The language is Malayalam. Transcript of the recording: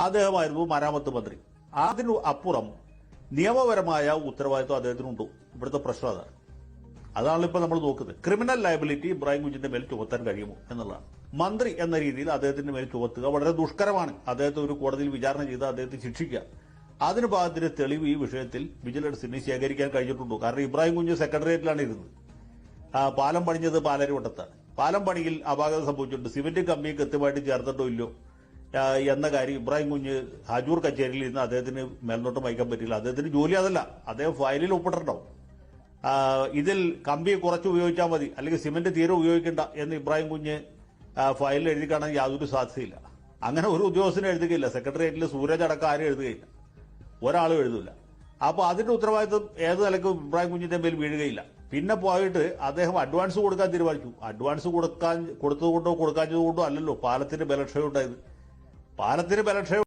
അദ്ദേഹമായിരുന്നു മരാമത്ത് മന്ത്രി. അതിനു അപ്പുറം നിയമപരമായ ഉത്തരവാദിത്വം അദ്ദേഹത്തിനുണ്ടോ. ഇവിടുത്തെ പ്രശ്നം അതാണ്. അതാണല്ലോ ഇപ്പൊ നമ്മൾ നോക്കുന്നത്. ക്രിമിനൽ ലയബിലിറ്റി ഇബ്രാഹിം കുഞ്ഞിന്റെ മേൽ ചുമത്താൻ കഴിയുമോ എന്നുള്ളതാണ്. മന്ത്രി എന്ന രീതിയിൽ അദ്ദേഹത്തിന്റെ മേൽ ചുമത്തുക വളരെ ദുഷ്കരമാണ്. അദ്ദേഹത്തെ ഒരു കോടതിയിൽ വിചാരണ ചെയ്ത് അദ്ദേഹത്തെ ശിക്ഷിക്കുക. അതിന് ഭാഗത്തിന്റെ തെളിവ് ഈ വിഷയത്തിൽ വിജിലൻസിന് ശേഖരിക്കാൻ കഴിഞ്ഞിട്ടുണ്ടോ? കാരണം ഇബ്രാഹിം കുഞ്ഞ് സെക്രട്ടേറിയറ്റിലാണ് ഇരുന്നത്. പാലം പണിഞ്ഞത് പാലരുവട്ടത്താണ്. പാലം പണിയിൽ അപാകത സംഭവിച്ചിട്ടുണ്ട്. സിമന്റ് കമ്പി കൃത്യമായിട്ട് ചേർത്തിട്ടോ ഇല്ലോ എന്ന കാര്യം ഇബ്രാഹിം കുഞ്ഞ് ഹാജൂർ കച്ചേരിയിൽ ഇരുന്ന് അദ്ദേഹത്തിന് മേൽനോട്ടം വഹിക്കാൻ പറ്റില്ല അദ്ദേഹത്തിന് ജോലി അതല്ല. അദ്ദേഹം ഫയലിൽ ഒപ്പിട്ടിട്ടുണ്ടാവും. ഇതിൽ കമ്പി കുറച്ച് ഉപയോഗിച്ചാൽ മതി. അല്ലെങ്കിൽ സിമെന്റ് തീരെ ഉപയോഗിക്കണ്ട എന്ന് ഇബ്രാഹിം കുഞ്ഞ് ഫയലിൽ എഴുതി കാണാൻ യാതൊരു സാധ്യതയില്ല. അങ്ങനെ ഒരു ഉദ്യോഗസ്ഥനും എഴുതുകയില്ല. സെക്രട്ടേറിയറ്റിൽ സൂരജ് അടക്കം ആരും എഴുതുകയില്ല. ഒരാളും എഴുതില്ല അപ്പോൾ അതിന്റെ ഉത്തരവാദിത്വം ഏത് നിലക്കും ഇബ്രാഹിം കുഞ്ഞിന്റെ മേൽ വീഴുകയില്ല. പിന്നെ പോയിട്ട് അദ്ദേഹം അഡ്വാൻസ് കൊടുക്കാൻ തീരുമാനിച്ചു. അഡ്വാൻസ് കൊടുക്കാൻ കൊടുത്തതുകൊണ്ടോ കൊടുക്കാഞ്ഞതുകൊണ്ടോ അല്ലല്ലോ. പാലത്തിന്റെ ബലക്ഷയം ഉണ്ടായത്. പാലത്തിന് ബലക്ഷയം